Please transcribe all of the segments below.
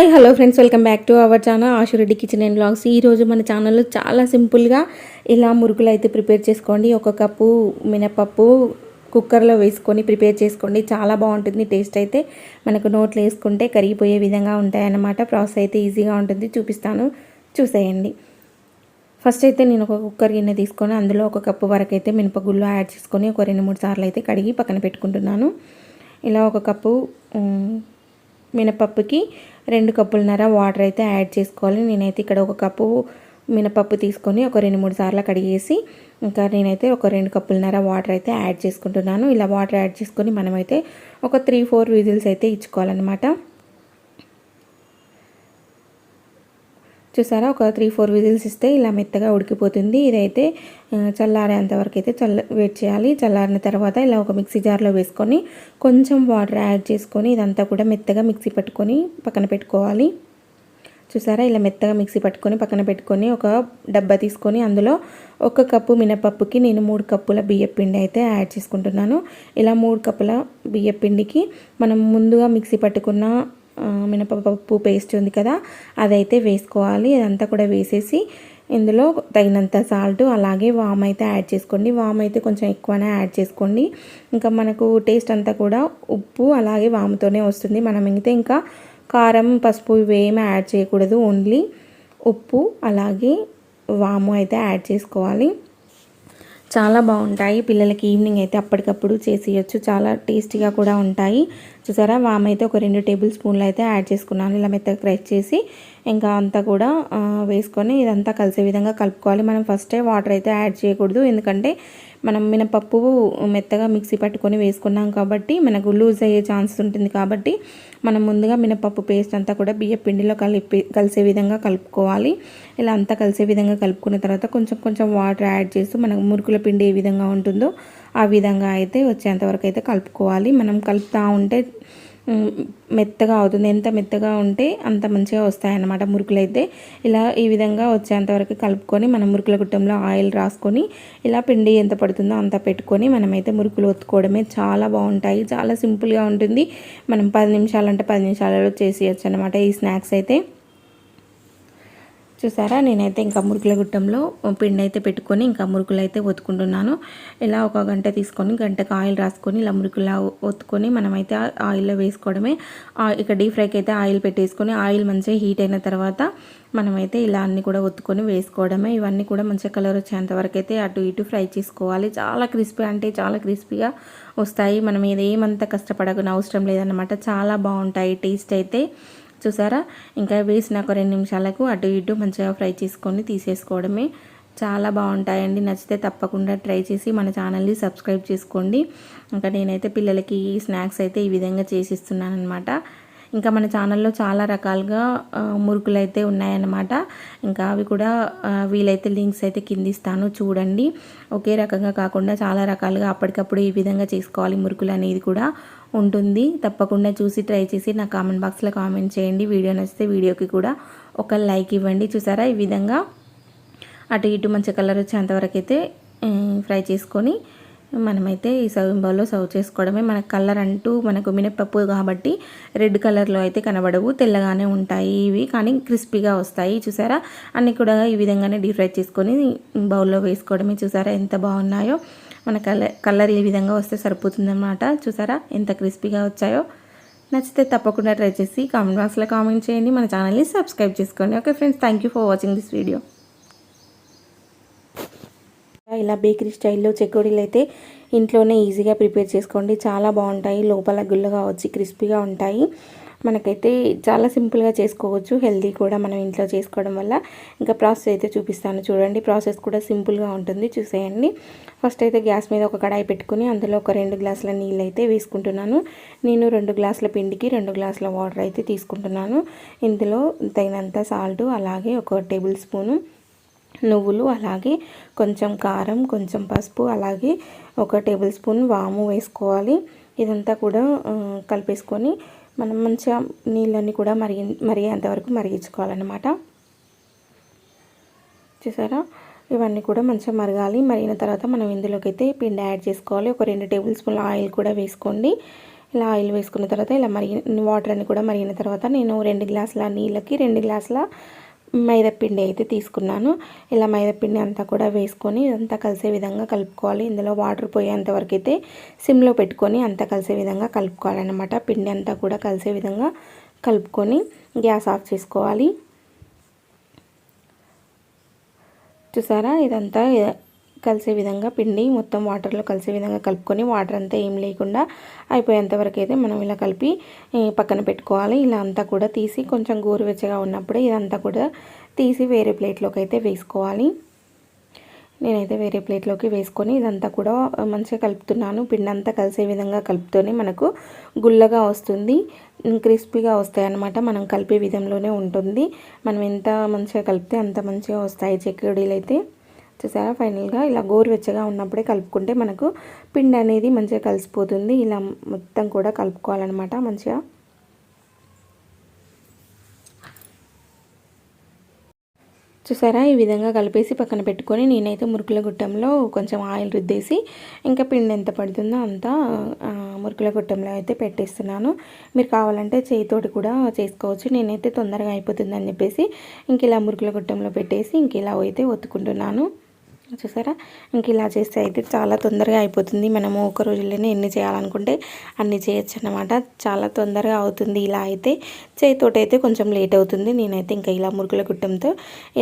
Hi hello friends welcome back to our channel Ashu Reddy kitchen and blogs ఈరోజు మన ఛానల్లో చాలా సింపుల్గా ఇలా మురుకులు అయితే ప్రిపేర్ చేసుకోండి. ఒక కప్పు మినపప్పు కుక్కర్లో వేసుకొని ప్రిపేర్ చేసుకోండి. చాలా బాగుంటుంది టేస్ట్ అయితే. మనకు నోట్లో వేసుకుంటే కరిగిపోయే విధంగా ఉంటాయన్నమాట. ప్రాసెస్ అయితే ఈజీగా ఉంటుంది. చూపిస్తాను చూసేయండి. ఫస్ట్ అయితే నేను ఒక కుక్కర్ గిన్నె తీసుకొని అందులో ఒక కప్పు వరకు అయితే మినపగుళ్ళు యాడ్ చేసుకొని ఒక రెండు మూడు సార్లు అయితే కడిగి పక్కన పెట్టుకుంటున్నాను. ఇలా ఒక కప్పు మినపప్పుకి రెండు కప్పులన్నర వాటర్ అయితే యాడ్ చేసుకోవాలి. నేనైతే ఇక్కడ ఒక కప్పు మినపప్పు తీసుకొని ఒక రెండు మూడు సార్లు కడిగేసి ఇంకా నేనైతే ఒక రెండు కప్పులన్నర వాటర్ అయితే యాడ్ చేసుకుంటున్నాను. ఇలా వాటర్ యాడ్ చేసుకొని మనమైతే ఒక త్రీ ఫోర్ విజిల్స్ అయితే ఇచ్చుకోవాలన్నమాట. చూసారా? ఒక త్రీ ఫోర్ విజిల్స్ ఇస్తే ఇలా మెత్తగా ఉడికిపోతుంది. ఇదైతే చల్లారేంత వరకు అయితే చల్ల వెయిట్ చేయాలి. చల్లారిన తర్వాత ఇలా ఒక మిక్సీ జార్లో వేసుకొని కొంచెం వాటర్ యాడ్ చేసుకొని ఇదంతా కూడా మెత్తగా మిక్సీ పట్టుకొని పక్కన పెట్టుకోవాలి. చూసారా? ఇలా మెత్తగా మిక్సీ పట్టుకొని పక్కన పెట్టుకొని ఒక డబ్బా తీసుకొని అందులో ఒక కప్పు మినపప్పుకి నేను మూడు కప్పుల బియ్యపిండి అయితే యాడ్ చేసుకుంటున్నాను. ఇలా మూడు కప్పుల బియ్యపిండికి మనం ముందుగా మిక్సీ పట్టుకున్న మినపప్పు పేస్ట్ ఉంది కదా అదైతే వేసుకోవాలి. అదంతా కూడా వేసేసి ఇందులో తగినంత సాల్ట్ అలాగే వామ్ అయితే యాడ్ చేసుకోండి. వామ్ అయితే కొంచెం ఎక్కువనే యాడ్ చేసుకోండి. ఇంకా మనకు టేస్ట్ అంతా కూడా ఉప్పు అలాగే వాముతోనే వస్తుంది. మనం అయితే ఇంకా కారం పసుపు ఇవేమీ యాడ్ చేయకూడదు. ఓన్లీ ఉప్పు అలాగే వాము అయితే యాడ్ చేసుకోవాలి. చాలా బాగుంటాయి. పిల్లలకి ఈవినింగ్ అయితే అప్పటికప్పుడు చేసేయచ్చు. చాలా టేస్టీగా కూడా ఉంటాయి. చూసారా? వామ్ అయితే ఒక రెండు టేబుల్ స్పూన్లు అయితే యాడ్ చేసుకున్నాను. ఇలా మెత్తగా క్రష్ చేసి ఇంకా అంతా కూడా వేసుకొని ఇదంతా కలిసే విధంగా కలుపుకోవాలి. మనం ఫస్టే వాటర్ అయితే యాడ్ చేయకూడదు. ఎందుకంటే మనం మినపప్పు మెత్తగా మిక్సీ పట్టుకొని వేసుకున్నాం కాబట్టి మనకు లూజ్ అయ్యే ఛాన్స్ ఉంటుంది కాబట్టి మనం ముందుగా మినపప్పు పేస్ట్ అంతా కూడా బియ్య పిండిలో కలిపి కలిసే విధంగా కలుపుకోవాలి. ఇలా అంతా కలిసే విధంగా కలుపుకున్న తర్వాత కొంచెం కొంచెం వాటర్ యాడ్ చేస్తూ మనకు మురుకుల పిండి ఏ విధంగా ఉంటుందో ఆ విధంగా అయితే వచ్చేంతవరకు అయితే కలుపుకోవాలి. మనం కలుపుతూ ఉంటే మెత్తగా అవుతుంది. ఎంత మెత్తగా ఉంటే అంత మంచిగా వస్తాయన్నమాట మురుకులు అయితే ఇలా ఈ విధంగా వచ్చేంతవరకు కలుపుకొని మనం మురుకుల గుట్టంలో ఆయిల్ రాసుకొని ఇలా పిండి ఎంత పడుతుందో అంత పెట్టుకొని మనమైతే మురుకులు ఒత్తుకోవడమే చాలా బాగుంటాయి. చాలా సింపుల్గా ఉంటుంది. మనం పది నిమిషాలంటే పది నిమిషాలలో చేసేయచ్చు అనమాట ఈ స్నాక్స్ అయితే. చూసారా? నేనైతే ఇంకా మురుకుల గుట్టంలో పిండి అయితే పెట్టుకొని ఇంకా మురుకులు అయితే ఒత్తుకుంటున్నాను. ఇలా ఒక గంట తీసుకొని గంటకు ఆయిల్ రాసుకొని ఇలా మురుకులా ఒత్తుకొని మనమైతే ఆయిల్లో వేసుకోవడమే. ఇక డీప్ ఫ్రైకి అయితే ఆయిల్ పెట్టేసుకొని ఆయిల్ మంచిగా హీట్ అయిన తర్వాత మనమైతే ఇలా అన్నీ కూడా ఒత్తుకొని వేసుకోవడమే. ఇవన్నీ కూడా మంచిగా కలర్ వచ్చేంత వరకు అయితే అటు ఇటు ఫ్రై చేసుకోవాలి. చాలా క్రిస్పీ అంటే చాలా క్రిస్పీగా వస్తాయి. మనం ఇది ఏమంత కష్టపడకుండా అవసరం లేదన్నమాట. చాలా బాగుంటాయి. టేస్ట్ అయితే చూసారా? ఇంకా వేసినాక రెండు నిమిషాలకు అటు ఇటు మంచిగా ఫ్రై చేసుకొని తీసేసుకోవడమే. చాలా బాగుంటాయండి. నచ్చితే తప్పకుండా ట్రై చేసి మన ఛానల్ని సబ్స్క్రైబ్ చేసుకోండి. ఇంకా నేనైతే పిల్లలకి స్నాక్స్ అయితే ఈ విధంగా చేసిస్తున్నాను అనమాట ఇంకా మన ఛానల్లో చాలా రకాలుగా మురుకులు అయితే ఉన్నాయన్నమాట. ఇంకా అవి కూడా వీలైతే లింక్స్ అయితే కింద ఇస్తాను చూడండి. ఒకే రకంగా కాకుండా చాలా రకాలుగా అప్పటికప్పుడు ఈ విధంగా చేసుకోవాలి మురుకులు అనేది కూడా. ఉంటుంది. తప్పకుండా చూసి ట్రై చేసి నా కామెంట్ బాక్స్లో కామెంట్ చేయండి. వీడియో నచ్చితే వీడియోకి కూడా ఒక లైక్ ఇవ్వండి. చూసారా? ఈ విధంగా అటు ఇటు మంచి కలర్ వచ్చేంతవరకు అయితే ఫ్రై చేసుకొని మనమైతే ఈ సర్వింగ్ బౌల్లో సర్వ్ చేసుకోవడమే. మన కలర్ అంటూ మనకు మినపప్పు కాబట్టి రెడ్ కలర్లో అయితే కనబడవు. తెల్లగానే ఉంటాయి ఇవి కానీ క్రిస్పీగా వస్తాయి. చూసారా? అన్నీ కూడా ఈ విధంగానే డీప్ ఫ్రై చేసుకొని బౌల్లో వేసుకోవడమే. చూసారా? ఎంత బాగున్నాయో. మన కలర్ కలర్ ఈ విధంగా వస్తే సరిపోతుందన్నమాట. చూసారా? ఎంత క్రిస్పీగా వచ్చాయో. నచ్చితే తప్పకుండా ట్రై చేసి కామెంట్ బాక్స్లో కామెంట్ చేయండి. మన ఛానల్ని సబ్స్క్రైబ్ చేసుకోండి. Okay friends thank you for watching this video. ఇలా బేకరీ స్టైల్లో చెకోడీలు అయితే ఇంట్లోనే ఈజీగా ప్రిపేర్ చేసుకోండి. చాలా బాగుంటాయి. లోపల గుల్లగా వచ్చి క్రిస్పీగా ఉంటాయి. మనకైతే చాలా సింపుల్గా చేసుకోవచ్చు. హెల్దీ కూడా మనం ఇంట్లో చేసుకోవడం వల్ల. ఇంకా ప్రాసెస్ అయితే చూపిస్తాను చూడండి. ప్రాసెస్ కూడా సింపుల్గా ఉంటుంది. చూసేయండి. ఫస్ట్ అయితే గ్యాస్ మీద ఒక కడాయి పెట్టుకుని అందులో ఒక రెండు గ్లాసుల నీళ్ళు అయితే వేసుకుంటున్నాను. నేను రెండు గ్లాసుల పిండికి రెండు గ్లాసుల వాటర్ అయితే తీసుకుంటున్నాను. ఇందులో తగినంత సాల్ట్ అలాగే ఒక టేబుల్ స్పూను నువ్వులు అలాగే కొంచెం కారం కొంచెం పసుపు అలాగే ఒక టేబుల్ స్పూన్ వాము వేసుకోవాలి. ఇదంతా కూడా కలిపేసుకొని మనం మంచిగా నీళ్ళని కూడా మరిగి మరిగేంతవరకు మరిగించుకోవాలన్నమాట. చూసారా? ఇవన్నీ కూడా మంచిగా మరగాలి. మరిగిన తర్వాత మనం ఇందులోకి అయితే పిండి యాడ్ చేసుకోవాలి. ఒక రెండు టేబుల్ స్పూన్ల ఆయిల్ కూడా వేసుకోండి. ఇలా ఆయిల్ వేసుకున్న తర్వాత ఇలా మరిగి వాటర్ అని కూడా మరిగిన తర్వాత నేను రెండు గ్లాసుల నీళ్ళకి రెండు గ్లాసుల మైదాపిండి అయితే తీసుకున్నాను. ఇలా మైదాపిండి అంతా కూడా వేసుకొని అంతా కలిసే విధంగా కలుపుకోవాలి. ఇందులో వాటర్ పోయేంతవరకు అయితే సిమ్లో పెట్టుకొని అంతా కలిసే విధంగా కలుపుకోవాలన్నమాట. పిండి అంతా కూడా కలిసే విధంగా కలుపుకొని గ్యాస్ ఆఫ్ చేసుకోవాలి. చూసారా? ఇదంతా కలిసే విధంగా పిండి మొత్తం వాటర్లో కలిసే విధంగా కలుపుకొని వాటర్ అంతా ఏం లేకుండా అయిపోయేంత వరకు అయితే మనం ఇలా కలిపి పక్కన పెట్టుకోవాలి. ఇలా అంతా కూడా తీసి కొంచెం గోరువెచ్చగా ఉన్నప్పుడే ఇదంతా కూడా తీసి వేరే ప్లేట్లోకి అయితే వేసుకోవాలి. నేనైతే వేరే ప్లేట్లోకి వేసుకొని ఇదంతా కూడా మంచిగా కలుపుతున్నాను. పిండి అంతా కలిసే విధంగా కలుపుతూనే మనకు గుల్లగా వస్తుంది. క్రిస్పీగా వస్తాయి అన్నమాట మనం కలిపే విధంలోనే ఉంటుంది. మనం ఎంత మంచిగా కలిపితే అంత మంచిగా వస్తాయి. చెక్కడీలు అయితే చూసారా? ఫైనల్గా ఇలా గోరువెచ్చగా ఉన్నప్పుడే కలుపుకుంటే మనకు పిండి అనేది మంచిగా కలిసిపోతుంది. ఇలా మొత్తం కూడా కలుపుకోవాలన్నమాట మంచిగా. చూసారా? ఈ విధంగా కలిపేసి పక్కన పెట్టుకొని నేనైతే మురుకుల గుట్టంలో కొంచెం ఆయిల్ రుద్దేసి ఇంకా పిండి ఎంత పడుతుందో అంతా మురుకుల గుట్టంలో అయితే పెట్టేస్తున్నాను. మీరు కావాలంటే చేయితోటి కూడా చేసుకోవచ్చు. నేనైతే తొందరగా అయిపోతుందని చెప్పేసి ఇంక ఇలా మురుకుల గుట్టంలో పెట్టేసి ఇంక ఇలా అయితే ఒత్తుకుంటున్నాను. చూసారా? ఇంక ఇలా చేస్తే అయితే చాలా తొందరగా అయిపోతుంది. మనము ఒక రోజుల్లోనే ఎన్ని చేయాలనుకుంటే అన్ని చేయొచ్చు అనమాట చాలా తొందరగా అవుతుంది ఇలా అయితే. చేతితోటి అయితే కొంచెం లేట్ అవుతుంది. నేనైతే ఇంకా ఇలా మురుకుల గుట్టంతో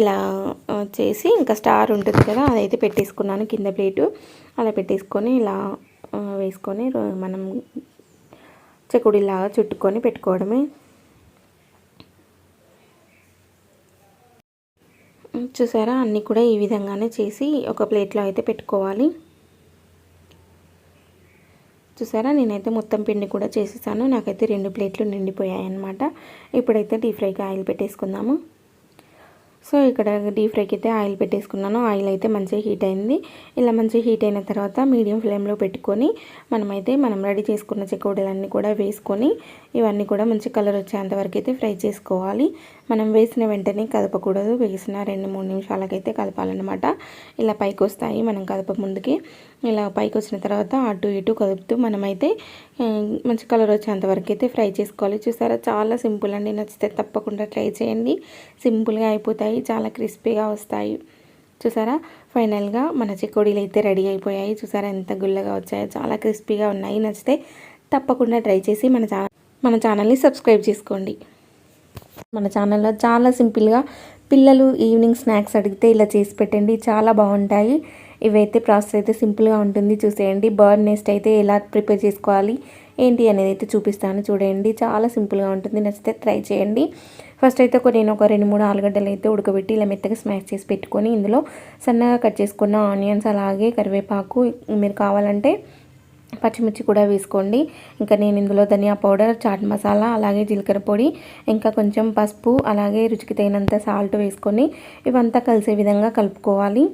ఇలా చేసి ఇంకా స్టార్ ఉంటుంది కదా అదైతే పెట్టేసుకున్నాను కింద ప్లేటు. అలా పెట్టేసుకొని ఇలా వేసుకొని మనం చెకుడిలాగా చుట్టుకొని పెట్టుకోవడమే. చూసారా? అన్నీ కూడా ఈ విధంగానే చేసి ఒక ప్లేట్లో అయితే పెట్టుకోవాలి. చూసారా? నేనైతే మొత్తం పిండి కూడా చేసేసాను. నాకైతే రెండు ప్లేట్లు నిండిపోయాయి అన్నమాట ఇప్పుడైతే డీప్ ఫ్రైకి ఆయిల్ పెట్టేసుకుందాము. సో ఇక్కడ డీప్ ఫ్రైకి అయితే ఆయిల్ పెట్టేసుకున్నాను. ఆయిల్ అయితే మంచిగా హీట్ అయింది. ఇలా మంచిగా హీట్ అయిన తర్వాత మీడియం ఫ్లేమ్లో పెట్టుకొని మనమైతే మనం రెడీ చేసుకున్న చెకోడీలన్నీ కూడా వేసుకొని ఇవన్నీ కూడా మంచి కలర్ వచ్చేంత వరకు అయితే ఫ్రై చేసుకోవాలి. మనం వేసిన వెంటనే కదపకూడదు. వేసిన రెండు మూడు నిమిషాలకైతే కదపాలన్నమాట. ఇలా పైకి వస్తాయి మనం కదప ముందుకి. ఇలా పైకి వచ్చిన తర్వాత అటు ఇటు కదుపుతూ మనమైతే మంచి కలర్ వచ్చేంత వరకు అయితే ఫ్రై చేసుకోవాలి. చూసారా? చాలా సింపుల్ అండి. నచ్చితే తప్పకుండా ట్రై చేయండి. సింపుల్గా అయిపోతాయి. చాలా క్రిస్పీగా వస్తాయి. చూసారా? ఫైనల్గా మన చికోడీలు అయితే రెడీ అయిపోయాయి. చూసారా? ఎంత గుల్లగా వచ్చాయో. చాలా క్రిస్పీగా ఉన్నాయి. నచ్చితే తప్పకుండా ట్రై చేసి మన ఛానల్ మన ఛానల్ని సబ్స్క్రైబ్ చేసుకోండి. మన ఛానల్లో చాలా సింపుల్గా పిల్లలు ఈవినింగ్ స్నాక్స్ అడిగితే ఇలా చేసి పెట్టండి చాలా బాగుంటాయి. ఇవైతే ప్రాసెస్ అయితే సింపుల్గా ఉంటుంది చూసేయండి. బర్డ్ నెస్ట్ అయితే ఎలా ప్రిపేర్ చేసుకోవాలి ఏంటి అనేది అయితే చూపిస్తాను చూడండి. చాలా సింపుల్గా ఉంటుంది నచ్చితే ట్రై చేయండి. ఫస్ట్ అయితే ఒక నేను ఒక రెండు మూడు ఆలుగడ్డలు అయితే ఉడకబెట్టి ఇలా మెత్తగా స్మాష్ చేసి పెట్టుకొని ఇందులో సన్నగా కట్ చేసుకున్న ఆనియన్స్ అలాగే కరివేపాకు మీరు కావాలంటే పచ్చిమిర్చి కూడా వేసుకోండి. ఇంకా నేను ఇందులో ధనియా పౌడర్ చాట్ మసాలా అలాగే జీలకర్ర పొడి ఇంకా కొంచెం పసుపు అలాగే రుచికి తగినంత సాల్ట్ వేసుకొని ఇవంతా కలిసే విధంగా కలుపుకోవాలి.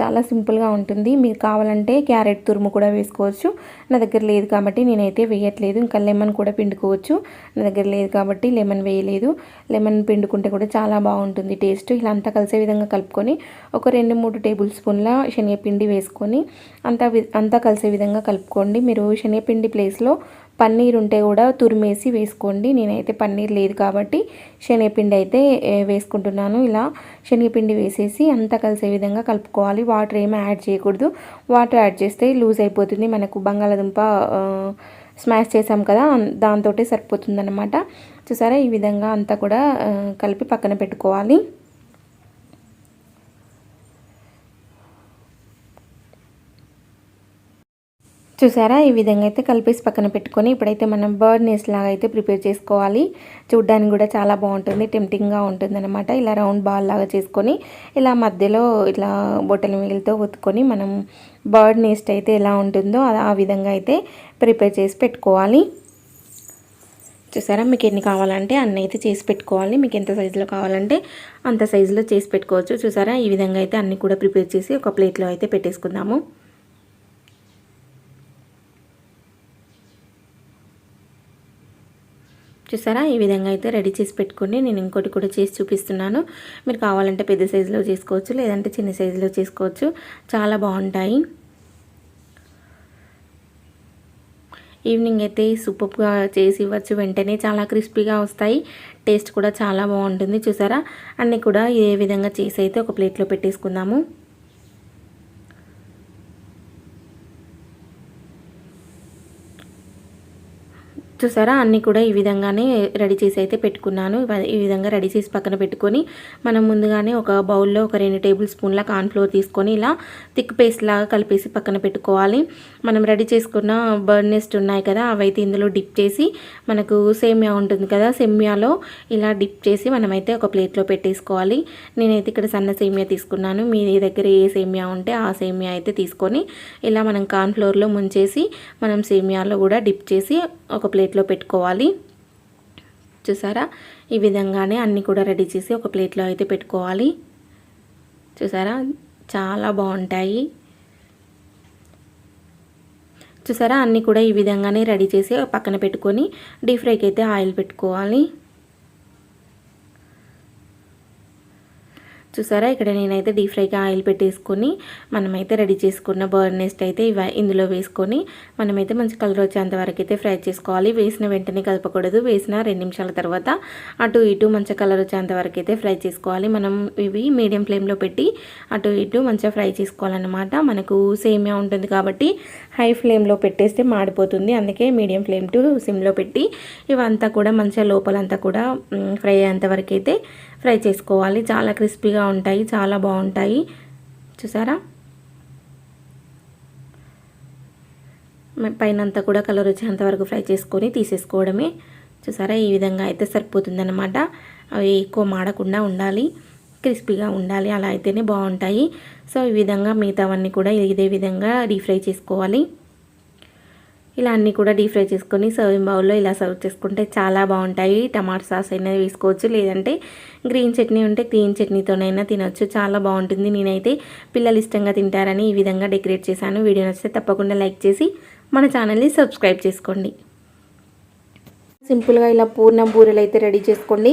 చాలా సింపుల్గా ఉంటుంది. మీరు కావాలంటే క్యారెట్ తురుము కూడా వేసుకోవచ్చు. నా దగ్గర లేదు కాబట్టి నేనైతే వేయట్లేదు. ఇంకా లెమన్ కూడా పిండుకోవచ్చు. నా దగ్గర లేదు కాబట్టి లెమన్ వేయలేదు. లెమన్ పిండుకుంటే కూడా చాలా బాగుంటుంది టేస్ట్. ఇలా అంతా కలిసే విధంగా కలుపుకొని ఒక రెండు మూడు టేబుల్ స్పూన్ల శనగపిండి వేసుకొని అంతా అంతా కలిసే విధంగా కలుపుకోండి. మీరు శనగపిండి ప్లేస్లో పన్నీర్ ఉంటే కూడా తురిమేసి వేసుకోండి. నేనైతే పన్నీర్ లేదు కాబట్టి శనగపిండి అయితే వేసుకుంటున్నాను. ఇలా శనగపిండి వేసేసి అంతా కలిసే విధంగా కలుపుకోవాలి. వాటర్ ఏమీ యాడ్ చేయకూడదు. వాటర్ యాడ్ చేస్తే లూజ్ అయిపోతుంది. మనకు బంగాళాదుంప స్మాష్ చేసాం కదా దాంతో సరిపోతుంది చూసారా? ఈ విధంగా అంతా కూడా కలిపి పక్కన పెట్టుకోవాలి. చూసారా? ఈ విధంగా అయితే కలిపేసి పక్కన పెట్టుకొని ఇప్పుడైతే మనం బర్డ్ నేస్ లాగా అయితే ప్రిపేర్ చేసుకోవాలి. చూడ్డానికి కూడా చాలా బాగుంటుంది టెంప్టింగ్గా ఉంటుంది అనమాట ఇలా రౌండ్ బాల్ లాగా చేసుకొని ఇలా మధ్యలో ఇట్లా బొట్టల మిగిలితో ఒత్తుకొని మనం బర్డ్ నేస్ట్ అయితే ఎలా ఉంటుందో ఆ విధంగా అయితే ప్రిపేర్ చేసి పెట్టుకోవాలి. చూసారా? మీకు ఎన్ని కావాలంటే అన్నీ అయితే చేసి పెట్టుకోవాలి. మీకు ఎంత సైజులో కావాలంటే అంత సైజులో చేసి పెట్టుకోవచ్చు. చూసారా? ఈ విధంగా అయితే అన్నీ కూడా ప్రిపేర్ చేసి ఒక ప్లేట్లో అయితే పెట్టేసుకుందాము. చూసారా? ఈ విధంగా అయితే రెడీ చేసి పెట్టుకోండి నేను ఇంకోటి కూడా చేసి చూపిస్తున్నాను. మీరు కావాలంటే పెద్ద సైజులో చేసుకోవచ్చు లేదంటే చిన్న సైజులో చేసుకోవచ్చు. చాలా బాగుంటాయి. ఈవినింగ్ అయితే సూపర్గా చేసి ఇవ్వచ్చు. వెంటనే చాలా క్రిస్పీగా వస్తాయి. టేస్ట్ కూడా చాలా బాగుంటుంది. చూసారా? అన్నీ కూడా ఏ విధంగా చేసి అయితే ఒక ప్లేట్లో పెట్టేసుకుందాము. చూసారా? అన్నీ కూడా ఈ విధంగానే రెడీ చేసి అయితే పెట్టుకున్నాను. ఈ విధంగా రెడీ చేసి పక్కన పెట్టుకొని మనం ముందుగానే ఒక బౌల్లో ఒక రెండు టేబుల్ స్పూన్ల కార్న్ఫ్లోర్ తీసుకొని ఇలా థిక్ పేస్ట్ లాగా కలిపేసి పక్కన పెట్టుకోవాలి. మనం రెడీ చేసుకున్న బర్నెస్ట్ ఉన్నాయి కదా అవైతే ఇందులో డిప్ చేసి మనకు సేమియా ఉంటుంది కదా సేమియాలో ఇలా డిప్ చేసి మనమైతే ఒక ప్లేట్లో పెట్టేసుకోవాలి. నేనైతే ఇక్కడ సన్న సేమియా తీసుకున్నాను. మీ దగ్గర ఏ సేమియా ఉంటే ఆ సేమియా అయితే తీసుకొని ఇలా మనం కార్న్ఫ్లోర్లో ముంచేసి మనం సేమియాలో కూడా డిప్ చేసి ఒక ప్లేట్ ప్లేట్లో పెట్టుకోవాలి. చూసారా? ఈ విధంగానే అన్నీ కూడా రెడీ చేసి ఒక ప్లేట్లో అయితే పెట్టుకోవాలి. చూసారా? చాలా బాగుంటాయి. చూసారా? అన్నీ కూడా ఈ విధంగానే రెడీ చేసి పక్కన పెట్టుకొని డీప్ ఫ్రైకి అయితే ఆయిల్ పెట్టుకోవాలి. చూసారా? ఇక్కడ నేనైతే డీప్ ఫ్రైకి ఆయిల్ పెట్టేసుకొని మనమైతే రెడీ చేసుకున్న బర్న్ నెస్ట్ అయితే ఇవ ఇందులో వేసుకొని మనమైతే మంచి కలర్ వచ్చేంత వరకు అయితే ఫ్రై చేసుకోవాలి. వేసిన వెంటనే కలపకూడదు. వేసిన రెండు నిమిషాల తర్వాత అటు ఇటు మంచి కలర్ వచ్చేంత వరకు అయితే ఫ్రై చేసుకోవాలి. మనం ఇవి మీడియం ఫ్లేమ్లో పెట్టి అటు ఇటు మంచిగా ఫ్రై చేసుకోవాలన్నమాట. మనకు సేమియా ఉంటుంది కాబట్టి హై ఫ్లేమ్లో పెట్టేస్తే మాడిపోతుంది. అందుకే మీడియం ఫ్లేమ్ టు సిమ్లో పెట్టి ఇవంతా కూడా మంచిగా లోపలంతా కూడా ఫ్రై అయ్యేంతవరకు అయితే ఫ్రై చేసుకోవాలి. చాలా క్రిస్పీగా ఉంటాయి చాలా బాగుంటాయి. చూసారా? పైన అంతా కూడా కలర్ వచ్చేంత వరకు ఫ్రై చేసుకొని తీసేసుకోవడమే. చూసారా? ఈ విధంగా అయితే సరిపోతుందన్నమాట. అవి ఎక్కువ మాడకుండా ఉండాలి. క్రిస్పీగా ఉండాలి అలా అయితేనే బాగుంటాయి. సో ఈ విధంగా మిగతావన్నీ కూడా ఇదే విధంగా డీప్ ఫ్రై చేసుకోవాలి. ఇలా అన్నీ కూడా డీప్ ఫ్రై చేసుకొని సర్వింగ్ బౌల్లో ఇలా సర్వ్ చేసుకుంటే చాలా బాగుంటాయి. టమాటా సాస్ అయినా వేసుకోవచ్చు లేదంటే గ్రీన్ చట్నీ ఉంటే గ్రీన్ చట్నీతోనైనా తినొచ్చు చాలా బాగుంటుంది. నేనైతే పిల్లలు ఇష్టంగా తింటారని ఈ విధంగా డెకరేట్ చేశాను. వీడియో నచ్చితే తప్పకుండా లైక్ చేసి మన ఛానల్ని సబ్స్క్రైబ్ చేసుకోండి. సింపుల్గా ఇలా పూర్ణం బూరెలు అయితే రెడీ చేసుకోండి.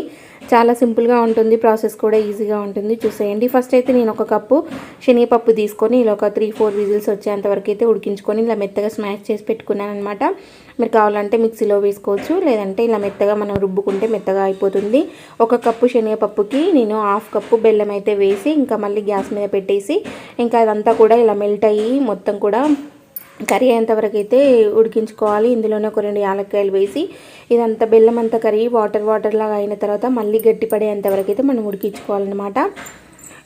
చాలా సింపుల్గా ఉంటుంది ప్రాసెస్ కూడా ఈజీగా ఉంటుంది. చూసేయండి. ఫస్ట్ అయితే నేను ఒక కప్పు శనగపప్పు తీసుకొని ఇలా ఒక త్రీ ఫోర్ విజిల్స్ వచ్చేంత వరకు అయితే ఉడికించుకొని ఇలా మెత్తగా స్మాష్ చేసి పెట్టుకున్నాను అనమాట మీరు కావాలంటే మిక్సీలో వేసుకోవచ్చు లేదంటే ఇలా మెత్తగా మనం రుబ్బుకుంటే మెత్తగా అయిపోతుంది. ఒక కప్పు శనగపప్పుకి నేను హాఫ్ కప్పు బెల్లం అయితే వేసి ఇంకా మళ్ళీ గ్యాస్ మీద పెట్టేసి ఇంకా అదంతా కూడా ఇలా మెల్ట్ అయ్యి మొత్తం కూడా కర్రీ అయ్యేంతవరకు అయితే ఉడికించుకోవాలి. ఇందులోనే ఒక రెండు యాలక్కాయలు వేసి ఇదంతా బెల్లం అంతా కరిగి వాటర్ వాటర్ లాగా అయిన తర్వాత మళ్ళీ గట్టి పడేంతవరకు అయితే మనం ఉడికించుకోవాలన్నమాట.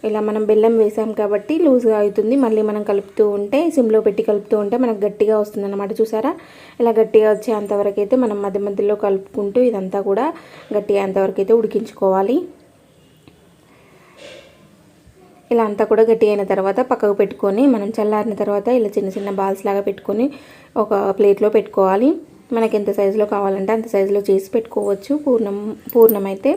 ఇలా మనం బెల్లం వేసాం కాబట్టి లూజ్గా అవుతుంది. మళ్ళీ మనం కలుపుతూ ఉంటే సిమ్లో పెట్టి కలుపుతూ ఉంటే మనకు గట్టిగా వస్తుంది అనమాట చూసారా? ఇలా గట్టిగా వచ్చేంతవరకు అయితే మనం మధ్య మధ్యలో కలుపుకుంటూ ఇదంతా కూడా గట్టిగా అంతవరకు అయితే ఉడికించుకోవాలి. ఇలా అంతా కూడా గట్టి అయిన తర్వాత పక్కకు పెట్టుకొని మనం చల్లారిన తర్వాత ఇలా చిన్న చిన్న బాల్స్ లాగా పెట్టుకొని ఒక ప్లేట్లో పెట్టుకోవాలి. మనకి ఎంత సైజులో కావాలంటే అంత సైజులో చేసి పెట్టుకోవచ్చు. పూర్ణం పూర్ణం అయితే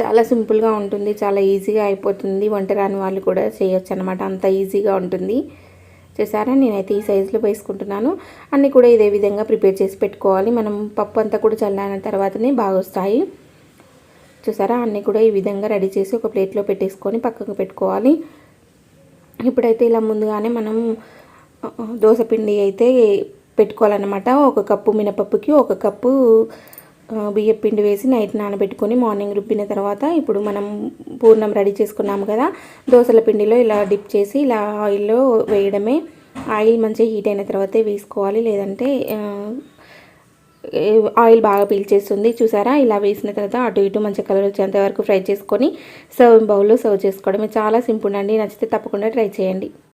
చాలా సింపుల్గా ఉంటుంది. చాలా ఈజీగా అయిపోతుంది. వంట రాని వాళ్ళు కూడా చేయొచ్చు అనమాట అంత ఈజీగా ఉంటుంది. చేశారా నేనైతే ఈ సైజులో వేసుకుంటున్నాను. అన్నీ కూడా ఇదే విధంగా ప్రిపేర్ చేసి పెట్టుకోవాలి. మనం పప్పు అంతా కూడా చల్లారిన తర్వాతనే బాగా వస్తాయి చూసారా? అన్నీ కూడా ఈ విధంగా రెడీ చేసి ఒక ప్లేట్లో పెట్టేసుకొని పక్కకు పెట్టుకోవాలి. ఇప్పుడైతే ఇలా ముందుగానే మనం దోశపిండి అయితే పెట్టుకోవాలన్నమాట. ఒక కప్పు మినపప్పుకి ఒక కప్పు బియ్యం పిండి వేసి నైట్ నానబెట్టుకొని మార్నింగ్ రుబ్బిన తర్వాత ఇప్పుడు మనం పూర్ణం రెడీ చేసుకున్నాము కదా దోశల పిండిలో ఇలా డిప్ చేసి ఇలా ఆయిల్లో వేయడమే. ఆయిల్ మంచిగా హీట్ అయిన తర్వాతే వేసుకోవాలి. లేదంటే ఆయిల్ బాగా పీల్చేస్తుంది చూసారా? ఇలా వేసిన తర్వాత అటు ఇటు మంచి కలర్ వచ్చేంత వరకు ఫ్రై చేసుకొని సర్వ్ బౌల్లో సర్వ్ చేసుకోవడం చాలా సింపుల్ అండి. నచ్చితే తప్పకుండా ట్రై చేయండి.